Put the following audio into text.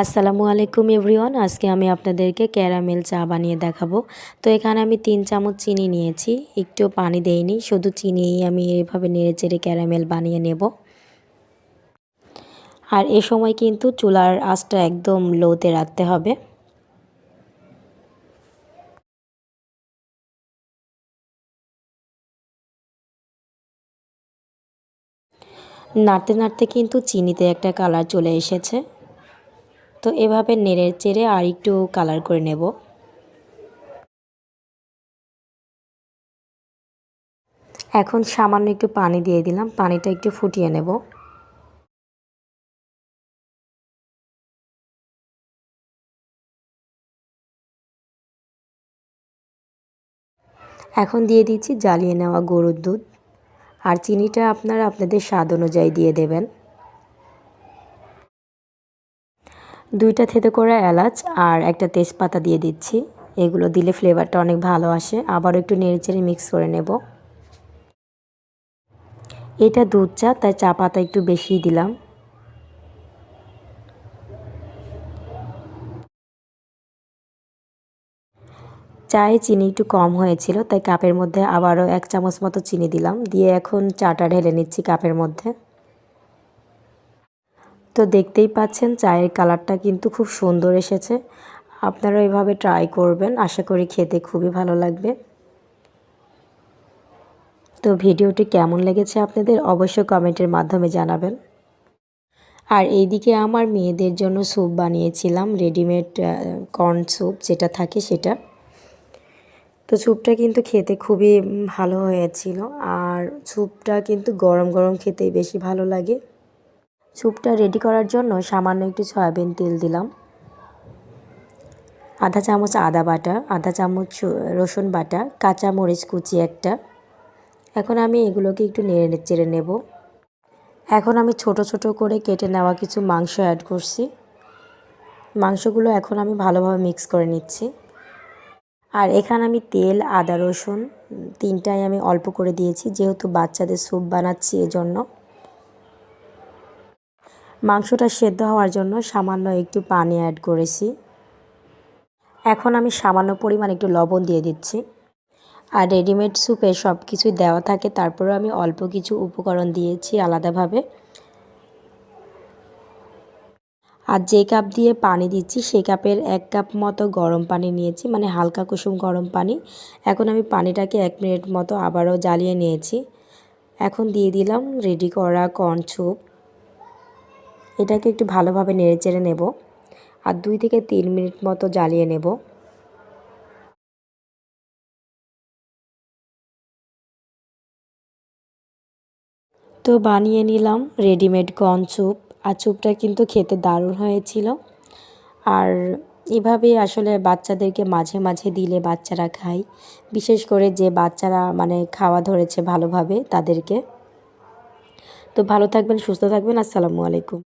আসসালামু আলাইকুম এভরিওয়ান, আজকে আমি আপনাদেরকে ক্যারামেল চা বানিয়ে দেখাবো। তো এখানে আমি তিন চামচ চিনি নিয়েছি, একটু পানি দেইনি, শুধু চিনি আমি এভাবে নেড়ে চেড়ে ক্যারামেল বানিয়ে নেব। আর এ সময় কিন্তু চুলার আঁচটা একদম লোতে রাখতে হবে। নাড়তে নাড়তে কিন্তু চিনিতে একটা কালার চলে এসেছে। তো এভাবে নেড়ে চেড়ে আর একটু কালার করে নেব। এখন সামান্য একটু পানি দিয়ে দিলাম, পানিটা একটু ফুটিয়ে নেব। এখন দিয়ে দিচ্ছি জ্বালিয়ে নেওয়া গরুর দুধ। আর চিনিটা আপনারা আপনাদের স্বাদ অনুযায়ী দিয়ে দেবেন। দুইটা থেতে করা এলাচ আর একটা তেজপাতা দিয়ে দিচ্ছি। এগুলো দিলে ফ্লেভারটা অনেক ভালো আসে। আবারও একটু নেড়েচেড়ে মিক্স করে নেব। এটা দুধ চা, তাই চা পাতা একটু বেশি দিলাম। চায়ে চিনি একটু কম হয়েছিল, তাই কাপের মধ্যে আবারও এক চামচ মতো চিনি দিলাম। দিয়ে এখন চাটা ঢেলে নিচ্ছি কাপের মধ্যে। তো দেখতেই পাচ্ছেন, চায়ের কালারটা কিন্তু খুব সুন্দর এসেছে। আপনারা এভাবে ট্রাই করবেন, আশা করি খেতে খুবই ভালো লাগবে। তো ভিডিওটি কেমন লেগেছে আপনাদের অবশ্যই কমেন্টের মাধ্যমে জানাবেন। আর এইদিকে আমার মেয়েদের জন্য স্যুপ বানিয়েছিলাম রেডিমেড কর্ন স্যুপ যেটা থাকে সেটা। তো স্যুপটা কিন্তু খেতে খুবই ভালো হয়েছিল। আর স্যুপটা কিন্তু গরম গরম খেতেই বেশি ভালো লাগে। স্যুপটা রেডি করার জন্য সামান্য একটু সয়াবিন তেল দিলাম। আধা চামচ আদা বাটা, আধা চামচ রসুন বাটা, কাঁচা মরিচ কুচি একটা। এখন আমি এগুলোকে একটু নেড়ে চেড়ে নেব। এখন আমি ছোট ছোট করে কেটে নেওয়া কিছু মাংস অ্যাড করছি। মাংসগুলো এখন আমি ভালোভাবে মিক্স করে নিচ্ছি। আর এখানে আমি তেল, আদা, রসুন তিনটাই আমি অল্প করে দিয়েছি, যেহেতু বাচ্চাদের স্যুপ বানাচ্ছি এজন্য। মাংসটা সেদ্ধ হওয়ার জন্য সামান্য একটু পানি অ্যাড করেছি। এখন আমি সামান্য পরিমাণ একটু লবণ দিয়ে দিচ্ছি। আর রেডিমেড স্যুপে সব কিছুই দেওয়া থাকে তারপরেও আমি অল্প কিছু উপকরণ দিয়েছি আলাদাভাবে। আর যে কাপ দিয়ে পানি দিচ্ছি সেই কাপের এক কাপ মতো গরম পানি নিয়েছি মানে হালকা কুসুম গরম পানি। এখন আমি পানিটাকে এক মিনিট মতো আবারও জ্বালিয়ে নিয়েছি। এখন দিয়ে দিলাম রেডি করা কর্ন স্যুপ এটাকে একটু ভালোভাবে নেড়ে চেড়ে নেব আর দুই থেকে তিন মিনিট মতো জ্বালিয়ে নেব। তো বানিয়ে নিলাম রেডিমেড কর্ন চুপ আর চুপটা কিন্তু খেতে দারুণ হয়েছিল। আর এভাবে আসলে বাচ্চাদেরকে মাঝে মাঝে দিলে বাচ্চারা খায়, বিশেষ করে যে বাচ্চারা মানে খাওয়া ধরেছে ভালোভাবে তাদেরকে। তো ভালো থাকবেন, সুস্থ থাকবেন, আসসালামু আলাইকুম।